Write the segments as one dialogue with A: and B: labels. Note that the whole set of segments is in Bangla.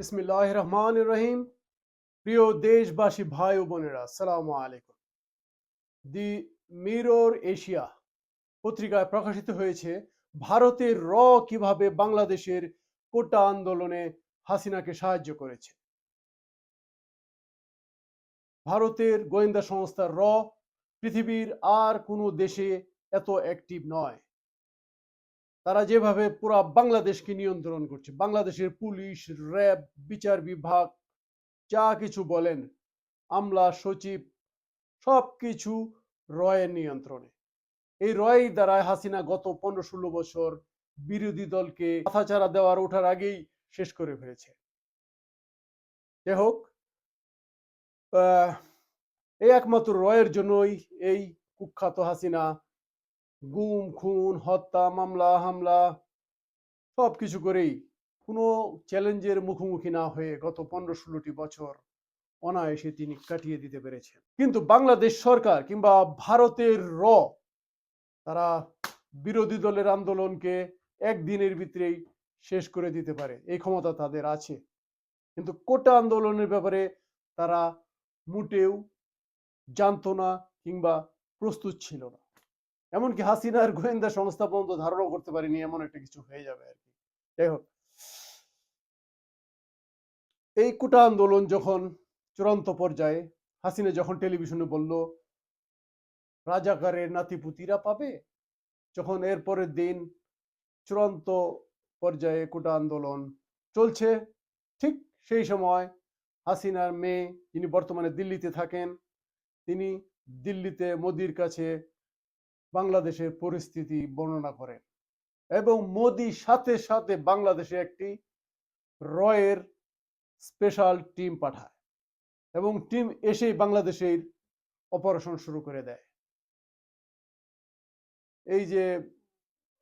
A: বিসমিল্লাহ রহমান রহিম প্রিয় দেশবাসী, ভাই ও বোনেরা সালাম আলাইকুম। দি মিরর এশিয়া পত্রিকায় প্রকাশিত হয়েছে, ভারতের র কীভাবে বাংলাদেশের কোটা আন্দোলনে হাসিনাকে সাহায্য করেছে। ভারতের গোয়েন্দা সংস্থা র পৃথিবীর আর কোনো দেশে এত অ্যাক্টিভ নয়। তারা যেভাবে পুরা বাংলাদেশকে নিয়ন্ত্রণ করছে, বাংলাদেশের পুলিশ, র্যাব, বিচার বিভাগ, যা কিছু বলেন, আমলা, সচিব সব কিছু রয়ের নিয়ন্ত্রণে। এই রয় দ্বারায় হাসিনা গত পনেরো ষোলো বছর বিরোধী দলকে মাথাচাড়া দেওয়ার ওঠার আগেই শেষ করে ফেলেছে। যাই হোক এই একমাত্র রয়ের জন্যই এই কুখ্যাত হাসিনা গুম, খুন, হত্যা, মামলা, হামলা সব কিছু করেই কোনো চ্যালেঞ্জের মুখোমুখি না হয়ে গত পনেরো ষোলোটি বছর অনায়াসে তিনি কাটিয়ে দিতে পেরেছেন। কিন্তু বাংলাদেশ সরকার কিংবা ভারতের র, তারা বিরোধী দলের আন্দোলনকে একদিনের ভিতরেই শেষ করে দিতে পারে, এই ক্ষমতা তাদের আছে। কিন্তু কোটা আন্দোলনের ব্যাপারে তারা মোটেও জানতো না কিংবা প্রস্তুত ছিল না। এমনকি হাসিনার গোয়েন্দা সংস্থা পর্যন্ত ধারণা করতে পারেনি, এমন একটা কিছু হয়ে যাবে আর কি। যাই হোক। এই কোটা আন্দোলন যখন চূড়ান্ত পর্যায়ে হাসিনা যখন টেলিভিশনে বলল, রাজাকারের নাতিপুতিরা পাবে? যখন এর পরের দিন চূড়ান্ত পর্যায়ে কোটা আন্দোলন চলছে। ঠিক সেই সময় হাসিনার মেয়ে, যিনি বর্তমানে দিল্লিতে থাকেন, তিনি দিল্লিতে মোদির কাছে বাংলাদেশের পরিস্থিতি বর্ণনা করেন এবং মোদি সাথে সাথে বাংলাদেশে একটি রয়ের স্পেশাল টিম পাঠায় এবং টিম এসেই বাংলাদেশের অপারেশন শুরু করে দেয়। এই যে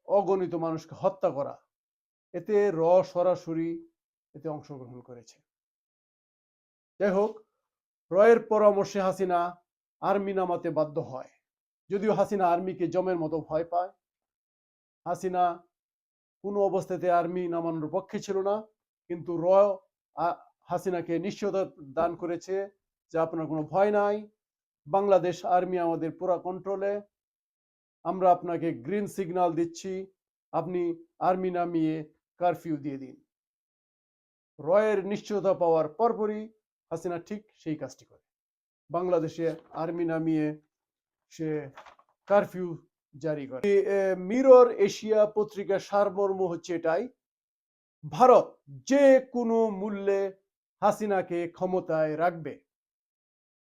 A: অগণিত মানুষকে হত্যা করা, এতে র সরাসরি এতে অংশগ্রহণ করেছে। যাই হোক, রয়ের পরামর্শে হাসিনা আর্মি নামাতে বাধ্য হয়। যদিও হাসিনা আর্মিকে জমের মতো ভয় পায়, হাসিনা কোনো অবস্থাতে আর্মি নামানোর পক্ষে ছিল না, কিন্তু র হাসিনাকে নিশ্চয়তা দান করেছে যে আপনার কোনো ভয় নাই, বাংলাদেশ আর্মি আমাদের পুরা কন্ট্রোলে আমরা আপনাকে গ্রিন সিগন্যাল দিচ্ছি, আপনি আর্মি নামিয়ে কারফিউ দিয়ে দিন। রয়ের নিশ্চয়তা পাওয়ার পরপরই হাসিনা ঠিক সেই কাজটি করে। বাংলাদেশে আর্মি নামিয়ে সে কারফিউ জারি করে। মিরর এশিয়া পত্রিকার সারমর্ম হচ্ছে এটাই, ভারত যে কোনো মূল্যে হাসিনাকে ক্ষমতায় রাখবে।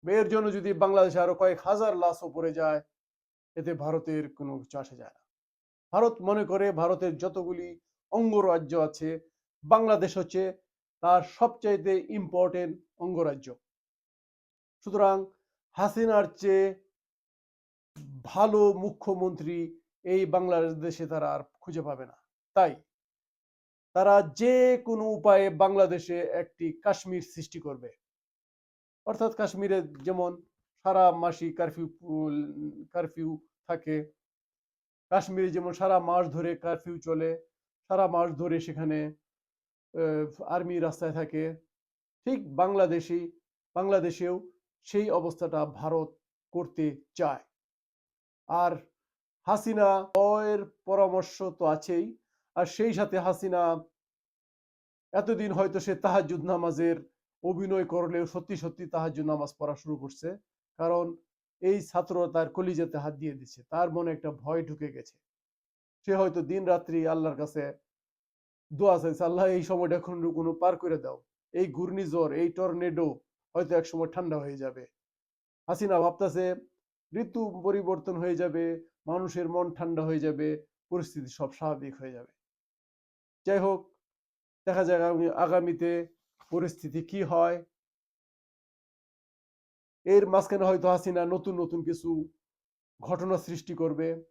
A: এর জন্য যদি বাংলাদেশে আরও কয়েক হাজার লাশও পড়ে যায়, এতে ভারতের কোনো কিছু আসে যায় না। ভারত মনে করে ভারতের যতগুলি অঙ্গরাজ্য আছে, বাংলাদেশ হচ্ছে তার সবচাইতে ইম্পর্টেন্ট অঙ্গরাজ্য। সুতরাং হাসিনার চেয়ে ভালো মুখ্যমন্ত্রী এই বাংলাদেশে তারা আর খুঁজে পাবে না। তাই তারা যে কোনো উপায়ে বাংলাদেশে একটি কাশ্মীর সৃষ্টি করবে। অর্থাৎ কাশ্মীরে যেমন সারা মাসি কারফিউ কারফিউ থাকে, কাশ্মীরে যেমন সারা মাস ধরে কারফিউ চলে, সারা মাস ধরে সেখানে আর্মি রাস্তায় থাকে, ঠিক বাংলাদেশি বাংলাদেশেও সেই অবস্থাটা ভারত করতে চায়। আর হাসিনা এর পরামর্শ তো আছেই। আর সেই সাথে হাসিনা এতদিন হয়তো সে তাহাজুদ নামাজের অভিনয় করলেও সত্যি সত্যি তাহাজুদ নামাজ পড়া শুরু করছে। কারণ এই ছাত্র তার কলিজাতে হাত দিয়ে দিচ্ছে। তার মনে একটা ভয় ঢুকে গেছে। সে হয়তো দিন রাত্রি আল্লাহর কাছে দোয়া চাইছে, আল্লাহ, এই সময়টা এখন কোনো পার করে দাও। এই ঘূর্ণিঝড়, এই টর্নেডো হয়তো এক সময় ঠান্ডা হয়ে যাবে। হাসিনা ভাবতেছে ঋতু পরিবর্তন হয়ে যাবে, মানুষের মন ঠান্ডা হয়ে যাবে, পরিস্থিতি সব স্বাভাবিক হয়ে যাবে। যাই হোক, দেখা যাক আগামী- আগামীতে পরিস্থিতি কি হয়। এর মাঝখানে হয়তো হাসিনা নতুন নতুন কিছু ঘটনা সৃষ্টি করবে,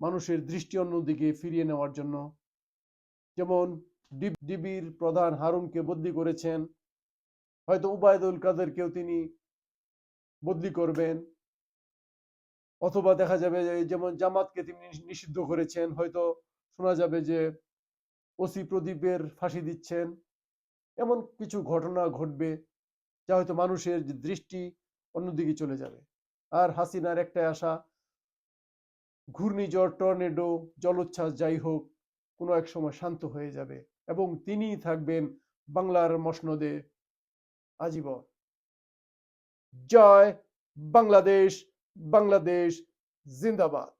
A: মানুষের দৃষ্টি অন্যদিকে ফিরিয়ে নেওয়ার জন্য। যেমন ডিবির প্রধান হারুনকে বদলি করেছেন, হয়তো উবায়দুল কাদেরকেও তিনি বদলি করবেন। অথবা দেখা যাবে যেমন জামাতকে তিনি নিষিদ্ধ করেছেন, হয়তো শোনা যাবে যে, ওসি প্রদীপের ফাঁসি দিচ্ছেন। এমন কিছু ঘটনা ঘটবে যা হয়তো মানুষের দৃষ্টি অন্যদিকে চলে যাবে। আর হাসিনার একটাই আশা, ঘূর্ণিঝড়, টর্নেডো, জলোচ্ছ্বাস যাই হোক, কোনো এক সময় শান্ত হয়ে যাবে এবং তিনিই থাকবেন বাংলার মসনদে আজীবন। জয় বাংলাদেশ! বাংলাদেশ জিন্দাবাদ